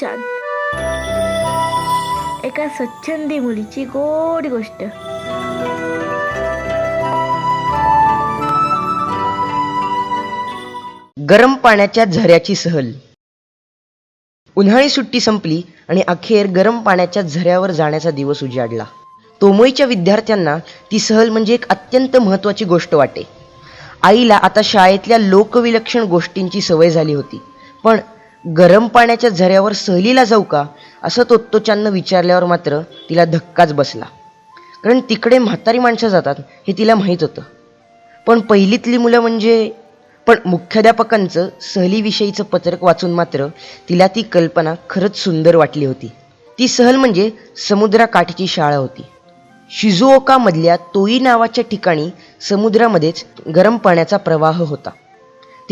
छान. एका स्वच्छंदी मुलीची गोड गोष्ट. गरम पाण्याच्या झऱ्याची सहल. उन्हाळी सुट्टी संपली आणि अखेर गरम पाण्याच्या झऱ्यावर जाण्याचा दिवस उजाडला. तोमईच्या विद्यार्थ्यांना ती सहल म्हणजे एक अत्यंत महत्त्वाची गोष्ट वाटे. आईला आता शाळेतल्या लोकविलक्षण गोष्टींची सवय झाली होती. पण गरम पाण्याच्या झऱ्यावर सहलीला जाऊ का? असं तोत्तोचांनं विचारल्यावर मात्र तिला धक्काच बसला. कारण तिकडे म्हातारी माणसं जातात हे तिला माहीत होतं. पण पहिलीतली मुलं म्हणजे पण मुख्याध्यापकांचं सहलीविषयीचं पत्रक वाचून मात्र तिला ती कल्पना खरंच सुंदर वाटली होती. ती सहल म्हणजे समुद्राकाठची शाळा होती. शिझुओकामधल्या तोई नावाच्या ठिकाणी समुद्रामध्येच गरम पाण्याचा प्रवाह होता.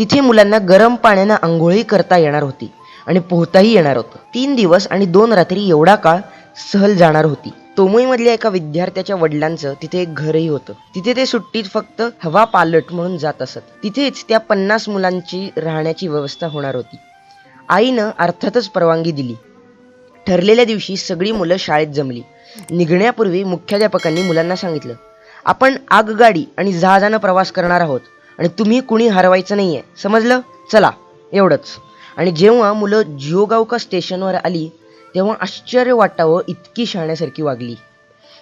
तिथे मुलांना गरम पाण्यानं आंघोळी करता येणार होती आणि पोहताही येणार होतं. तीन दिवस आणि दोन रात्री एवढा काळ सहल जाणार होती. तोमईमधल्या एका विद्यार्थ्याच्या वडिलांचं तिथे एक घरही होतं. तिथे ते सुट्टीत फक्त हवा पालट म्हणून जात असत. तिथेच त्या पन्नास मुलांची राहण्याची व्यवस्था होणार होती. आईनं अर्थातच परवानगी दिली. ठरलेल्या दिवशी सगळी मुलं शाळेत जमली. निघण्यापूर्वी मुख्याध्यापकांनी मुलांना सांगितलं आपण आगगाडी आणि जहाजानं प्रवास करणार आहोत. आणि तुम्ही कुणी हरवायचं नाही आहे समजलं? चला एवढंच. आणि जेव्हा मुलं जिओगावका स्टेशनवर आली तेव्हा आश्चर्य वाटावं इतकी शाण्यासारखी वागली.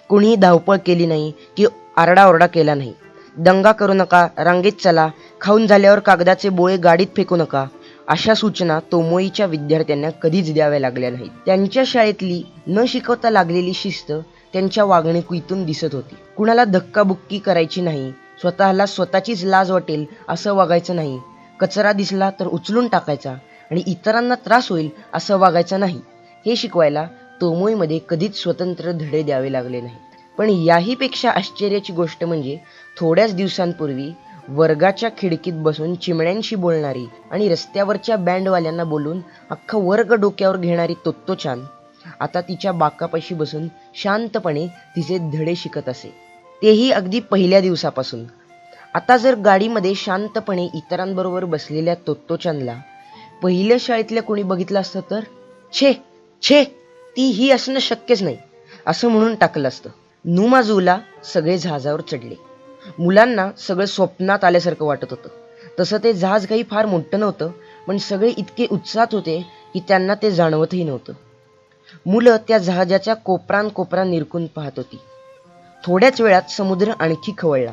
कुणीही धावपळ केली नाही की आरडाओरडा केला नाही. दंगा करू नका रांगेत चला खाऊन झाल्यावर कागदाचे बोळे गाडीत फेकू नका. अशा सूचना तोमोईच्या विद्यार्थ्यांना कधीच द्याव्या लागल्या नाहीत. त्यांच्या शाळेतली न शिकवता लागलेली शिस्त त्यांच्या वागणुकीतून दिसत होती. कुणाला धक्काबुक्की करायची नाही स्वतःला स्वतःचीच लाज वाटेल असं वागायचं नाही. कचरा दिसला तर उचलून टाकायचा आणि इतरांना त्रास होईल असं वागायचं नाही. हे शिकवायला तोमोईमध्ये कधीच स्वतंत्र धडे द्यावे लागले नाही पण याहीपेक्षा आश्चर्याची गोष्ट म्हणजे थोड्याच दिवसांपूर्वी वर्गाच्या खिडकीत बसून चिमण्यांशी बोलणारी आणि रस्त्यावरच्या बँडवाल्यांना बोलून अख्खा वर्ग डोक्यावर घेणारी तोत्तोचान आता तिच्या बाकापाशी बसून शांतपणे तिचे धडे शिकत असे. तेही अगदी पहिल्या दिवसापासून. आता जर गाडीमध्ये शांतपणे इतरांबरोबर बसलेल्या तोत्तोचंदला पहिल्या शाळेतल्या कोणी बघितलं असतं तर? छे छे ती ही असणं शक्यच नाही असं म्हणून टाकलं असतं. नुमाजूला सगळे जहाजावर चढले. मुलांना सगळं स्वप्नात आल्यासारखं वाटत होतं. तसं ते जहाज काही फार मोठं नव्हतं पण सगळे इतके उत्साहात होते की त्यांना ते जाणवतही नव्हतं. मुलं त्या जहाजाच्या कोपरान कोपरा निरकून पाहत होती. थोड्याच वेळात समुद्र आणखी खवळला.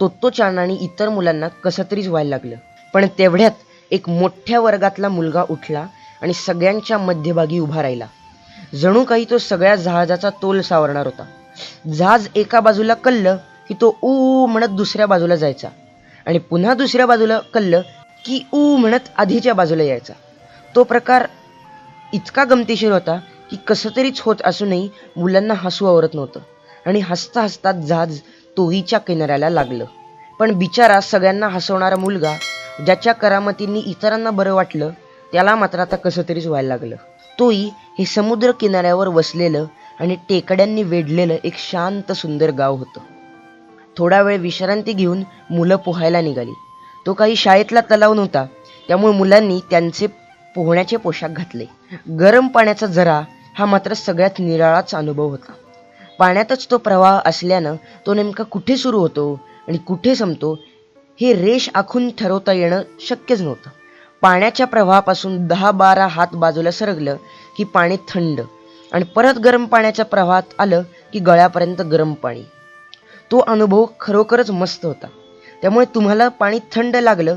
तोत्तोचान आणि इतर मुलांना कसं तरीच व्हायला लागलं. पण तेवढ्यात एक मोठ्या वर्गातला मुलगा उठला आणि सगळ्यांच्या मध्यभागी उभा राहिला. जणू काही तो सगळ्या जहाजाचा तोल सावरणार होता. जहाज एका बाजूला कल्लं की तो ऊ म्हणत दुसऱ्या बाजूला जायचा. आणि पुन्हा दुसऱ्या बाजूला कल्लं की ऊ म्हणत आधीच्या बाजूला यायचा. तो प्रकार इतका गमतीशीर होता की कसं तरीच होत असूनही मुलांना हसू आवरत नव्हतं. आणि हसता हसता जहाज तोहीच्या किनाऱ्याला लागलं. पण बिचारा सगळ्यांना हसवणारा मुलगा ज्याच्या करामतींनी इतरांना बरं वाटलं त्याला मात्र आता कसं तरीच व्हायला लागलं. तोही हे समुद्र किनाऱ्यावर वसलेलं आणि टेकड्यांनी वेढलेलं एक शांत सुंदर गाव होतं. थोडा वेळ विश्रांती घेऊन मुलं पोहायला निघाली. तो काही शाळेतला तलाव नव्हता त्यामुळे मुलांनी त्यांचे पोहण्याचे पोशाख घातले. गरम पाण्याचा झरा हा मात्र सगळ्यात निराळाच अनुभव होता. पाण्यातच तो प्रवाह असल्यानं तो नेमका कुठे सुरू होतो आणि कुठे संपतो हे रेष आखून ठरवता येणं शक्यच नव्हतं. पाण्याच्या प्रवाहापासून दहा बारा हात बाजूला सरकलं की पाणी थंड आणि परत गरम पाण्याच्या प्रवाहात आलं की गळ्यापर्यंत गरम पाणी. तो अनुभव खरोखरच मस्त होता. त्यामुळे तुम्हाला पाणी थंड लागलं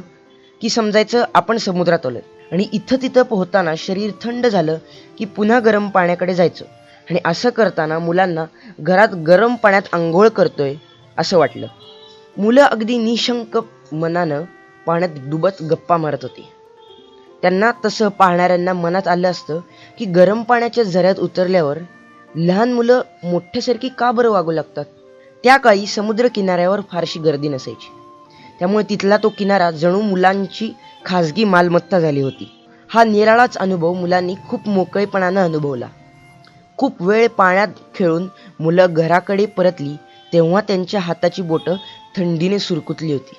की समजायचं आपण समुद्रात आलो आणि इथं तिथं पोहताना शरीर थंड झालं की पुन्हा गरम पाण्याकडे जायचं. आणि असं करताना मुलांना घरात गरम पाण्यात आंघोळ करतोय असं वाटलं. मुलं अगदी निशंक मनानं पाण्यात डुबत गप्पा मारत होती. त्यांना तसं पाहणाऱ्यांना मनात आलं असतं की गरम पाण्याच्या झऱ्यात उतरल्यावर लहान मुलं मोठ्यासारखी का बरं वागू लागतात? त्या काळी समुद्र किनाऱ्यावर फारशी गर्दी नसायची. त्यामुळे तिथला तो किनारा जणू मुलांची खाजगी मालमत्ता झाली होती. हा निराळाच अनुभव मुलांनी खूप मोकळेपणानं अनुभवला. खूप वेळ पाण्यात खेळून मुलं घराकडे परतली तेव्हा त्यांच्या हाताची बोटं थंडीने सुरकुतली होती.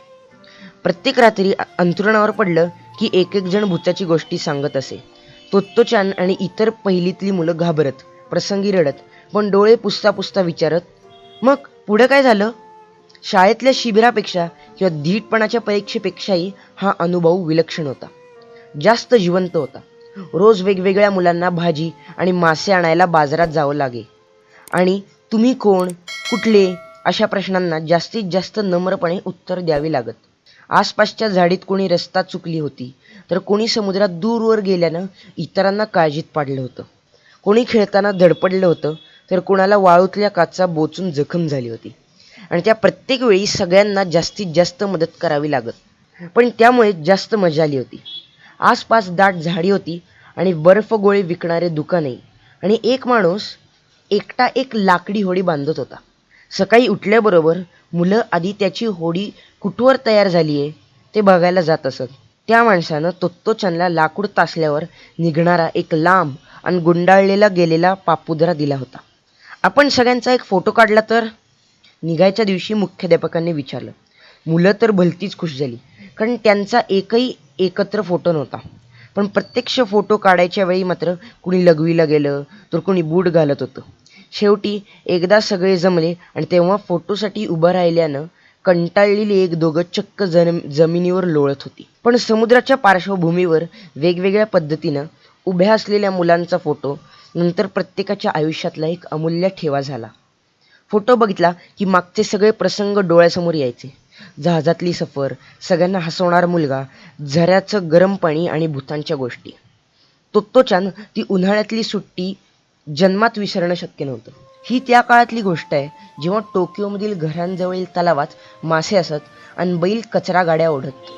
प्रत्येक रात्री अंथरुणावर पडलं की एक एक जण भूताची गोष्टी सांगत असे. तोत्तोचान आणि इतर पहिलीतली मुलं घाबरत प्रसंगी रडत पण डोळे पुसता पुसता विचारत मग पुढं काय झालं? शाळेतल्या शिबिरापेक्षा किंवा धीटपणाच्या परीक्षेपेक्षाही हा अनुभव विलक्षण होता. जास्त जिवंत होता. रोज वेगवेगळ्या मुलांना भाजी आणि मासे आणायला बाजारात जावं लागे. आणि तुम्ही कोण कुठले अशा प्रश्नांना जास्तीत जास्त नम्रपणे उत्तर द्यावे लागत. आसपासच्या झाडीत कोणी रस्ता चुकली होती तर कोणी समुद्रात दूरवर गेल्यानं इतरांना काळजीत पाडलं होतं. कोणी खेळताना धडपडलं होतं तर कोणाला वाळूतल्या काचा बोचून जखम झाली होती. आणि त्या प्रत्येक वेळी सगळ्यांना जास्तीत जास्त मदत करावी लागत. पण त्यामुळे जास्त मजा आली होती. आसपास दाट झाडी होती आणि बर्फ गोळे विकणारे दुकाने. आणि एक माणूस एकटा एक लाकडी होडी बांधत होता. सकाळी उठल्याबरोबर मुलं आधी त्याची होडी कुठवर तयार झाली आहे ते बघायला जात असत. त्या माणसानं तोत्तोचनला लाकूड तासल्यावर निघणारा एक लांब आणि गुंडाळलेला गेलेला पापुदरा दिला होता. आपण सगळ्यांचा एक फोटो काढला तर? निघायच्या दिवशी मुख्याध्यापकांनी विचारलं. मुलं तर भलतीच खुश झाली कारण त्यांचा एकही एकत्र फोटो नव्हता. पण प्रत्यक्ष फोटो काढायच्या वेळी मात्र कुणी लघवीला गेलं तर कुणी बूट घालत होतं. शेवटी एकदा सगळे जमले आणि तेव्हा फोटोसाठी उभं राहिल्यानं कंटाळलेली एक दोघं चक्क जन जमिनीवर लोळत होती. पण समुद्राच्या पार्श्वभूमीवर वेगवेगळ्या पद्धतीनं उभ्या असलेल्या मुलांचा फोटो नंतर प्रत्येकाच्या आयुष्यातला एक अमूल्य ठेवा झाला. फोटो बघितला की मागचे सगळे प्रसंग डोळ्यासमोर यायचे. जहाजातली सफर सगळ्यांना हसवणारा मुलगा झऱ्याचं गरम पाणी आणि भूतांच्या गोष्टी. तोत्तोचान ती उन्हाळ्यातली सुट्टी जन्मात विसरणं शक्य नव्हतं. ही त्या काळातली गोष्ट आहे जेव्हा टोकियोमधील घरांजवळील तलावात मासे असत आणि बैल कचरा गाड्या ओढत.